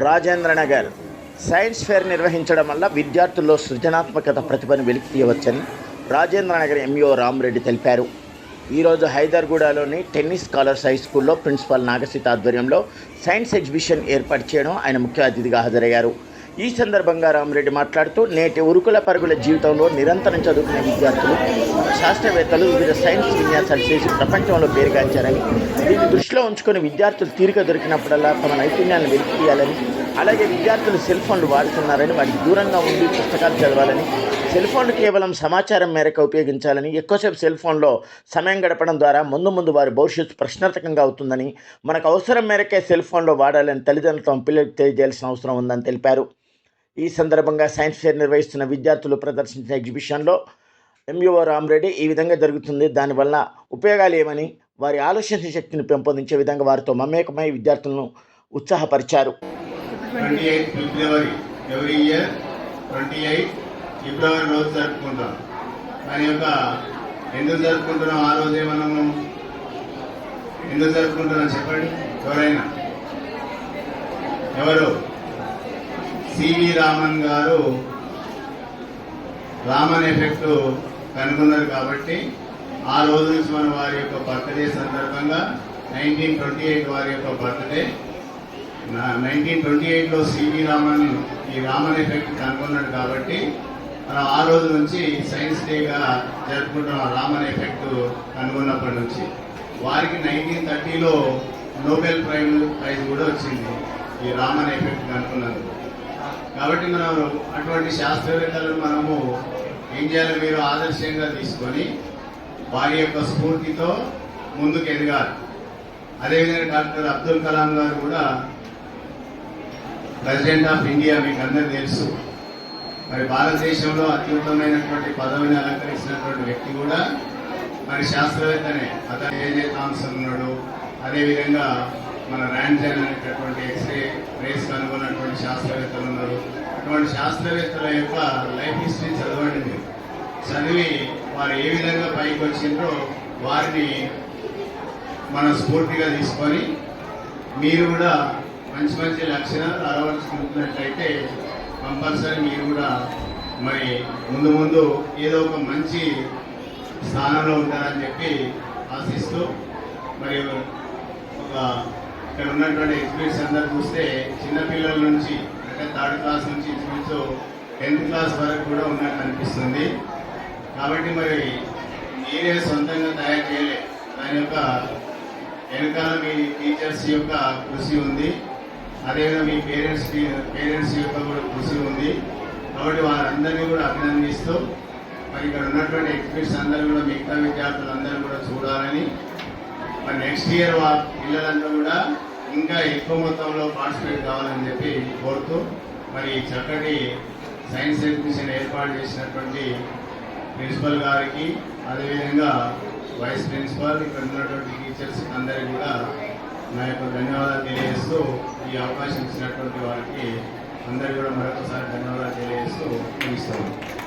Rajendranagar science fair నిర్వహించడం వల్ల విద్యార్థుల్లో సృజనాత్మకత ప్రతిభను వెలికి తీయవచ్చని రాజేంద్రనగర్ ఎంఈఓ రామరెడ్డి తెలిపారు. ఈరోజు హైదర్గూడలోని టెన్నిస్ స్కాలర్స్ హై స్కూల్లో ప్రిన్సిపాల్ నాగసీత ఆధ్వర్యంలో సైన్స్ ఎగ్జిబిషన్ ఏర్పాటు చేయడం ఆయన ముఖ్య అతిథిగా హాజరయ్యారు. ఈ సందర్భంగా రామరెడ్డి మాట్లాడుతూ నేటి ఉరుకుల పరుగుల జీవితంలో నిరంతరం చదువుకునే విద్యార్థులు శాస్త్రవేత్తలు వివిధ సైన్స్ విన్యాసాలు చేసి ప్రపంచంలో పేరుగాంచారని దీన్ని దృష్టిలో ఉంచుకొని విద్యార్థులు తీరిక దొరికినప్పుడల్లా తమ నైపుణ్యాన్ని వెలికియాలని అలాగే విద్యార్థులు సెల్ ఫోన్లు వాడుతున్నారని వాటికి దూరంగా ఉండి పుస్తకాలు చదవాలని సెల్ ఫోన్లు కేవలం సమాచారం మేరకు ఉపయోగించాలని ఎక్కువసేపు సెల్ ఫోన్లో సమయం గడపడం ద్వారా ముందు ముందు వారి భవిష్యత్తు ప్రశ్నార్థకంగా అవుతుందని మనకు అవసరం మేరకే సెల్ ఫోన్లో వాడాలని తల్లిదండ్రులు తమ పిల్లలకు తెలియజేయాల్సిన అవసరం ఉందని తెలిపారు. ఈ సందర్భంగా సైన్స్ ఫేర్ నిర్వహిస్తున్న విద్యార్థులు ప్రదర్శించిన ఎగ్జిబిషన్లో ఎంయూఓ రామరెడ్డి ఈ విధంగా జరుగుతుంది. దానివల్ల ఉపయోగాలు ఏమని వారి ఆలోచన శక్తిని పెంపొందించే విధంగా వారితో మమేకమై విద్యార్థులను ఉత్సాహపరిచారు. ఫిబ్రవరి రోజు జరుపుకుంటాం. దాని యొక్క ఎందుకు జరుపుకుంటున్నాం ఆ రోజే మనము ఎందుకు జరుపుకుంటున్నాం చెప్పండి? ఎవరైనా? ఎవరు? సివి రామన్ గారు రామన్ ఎఫెక్ట్ కనుగొన్నారు కాబట్టి ఆ రోజు నుంచి మన వారి యొక్క బర్త్డే సందర్భంగా నైన్టీన్ ట్వంటీ ఎయిట్ వారి యొక్క బర్త్డే నైన్టీన్ ట్వంటీ ఎయిట్లో సివి రామన్ ఈ రామన్ ఎఫెక్ట్ కనుగొన్నాడు కాబట్టి మనం ఆ రోజు నుంచి సైన్స్ డేగా జరుపుకుంటున్నాం రామన్ ఎఫెక్ట్ కనుగొన్నప్పటి నుంచి. వారికి నైన్టీన్ థర్టీలో నోబెల్ ప్రైజ్ ప్రైజ్ కూడా వచ్చింది ఈ రామన్ ఎఫెక్ట్ కనుక్కున్నందుకు కాబట్టి మనం అటువంటి శాస్త్రవేత్తలను మనము ఏం చేయాలి మీరు ఆదర్శంగా తీసుకొని వారి యొక్క స్ఫూర్తితో ముందుకు ఎదగాలి. అదేవిధంగా డాక్టర్ అబ్దుల్ కలాం గారు కూడా ప్రెసిడెంట్ ఆఫ్ ఇండియా మీకు అందరికి తెలుసు. మరి భారతదేశంలో అత్యుత్తమైనటువంటి పదవిని అలంకరించినటువంటి వ్యక్తి కూడా మరి శాస్త్రవేత్తనే. అతను ఏజే థామ్సన్ ఉన్నాడు? అదేవిధంగా మన ర్యాంజన్ అనేటటువంటి ఎక్స్రే రేస్ కనుగొన్నటువంటి శాస్త్రవేత్తలు ఉన్నారు. అటువంటి శాస్త్రవేత్తల యొక్క లైఫ్ హిస్టరీ చదవండి మీరు. చదివి వారు ఏ విధంగా పైకి వచ్చిందో వారిని మన స్ఫూర్తిగా తీసుకొని మీరు కూడా మంచి మంచి లక్షణాలు అలవరుచుకుంటున్నట్లయితే కంపల్సరీ మీరు కూడా మరి ముందు ముందు ఏదో ఒక మంచి స్థానంలో ఉంటారని చెప్పి ఆశిస్తూ మరి ఒక ఇక్కడ ఉన్నటువంటి ఎగ్జిబిట్స్ అందరు చూస్తే చిన్నపిల్లల నుంచి అంటే థర్డ్ క్లాస్ నుంచి ఇంచుమించు టెన్త్ క్లాస్ వరకు కూడా ఉన్నట్టు అనిపిస్తుంది. కాబట్టి మరి మీరే సొంతంగా తయారు చేయలే. దాని యొక్క వెనకాల మీ టీచర్స్ యొక్క కృషి ఉంది. అదేవిధంగా మీ పేరెంట్స్ పేరెంట్స్ యొక్క కూడా కృషి ఉంది. కాబట్టి వారందరినీ కూడా అభినందిస్తూ మరి ఇక్కడ ఉన్నటువంటి ఎగ్జిబిట్స్ అందరూ కూడా మిగతా విద్యార్థులందరూ కూడా చూడాలని మరి నెక్స్ట్ ఇయర్ పిల్లలందరూ కూడా ఇంకా ఎక్కువ మొత్తంలో పార్టిసిపేట్ కావాలని చెప్పి కోరుతూ మరి చక్కటి సైన్స్ ఎగ్జిబిషన్ ఏర్పాటు చేసినటువంటి ప్రిన్సిపల్ గారికి అదేవిధంగా వైస్ ప్రిన్సిపల్ ఇక్కడ ఉన్నటువంటి టీచర్స్ అందరికీ కూడా నా యొక్క ధన్యవాదాలు తెలియజేస్తూ ఈ అవకాశం ఇచ్చినటువంటి వారికి అందరికీ కూడా మరొకసారి ధన్యవాదాలు తెలియజేస్తూ ముగిస్తాను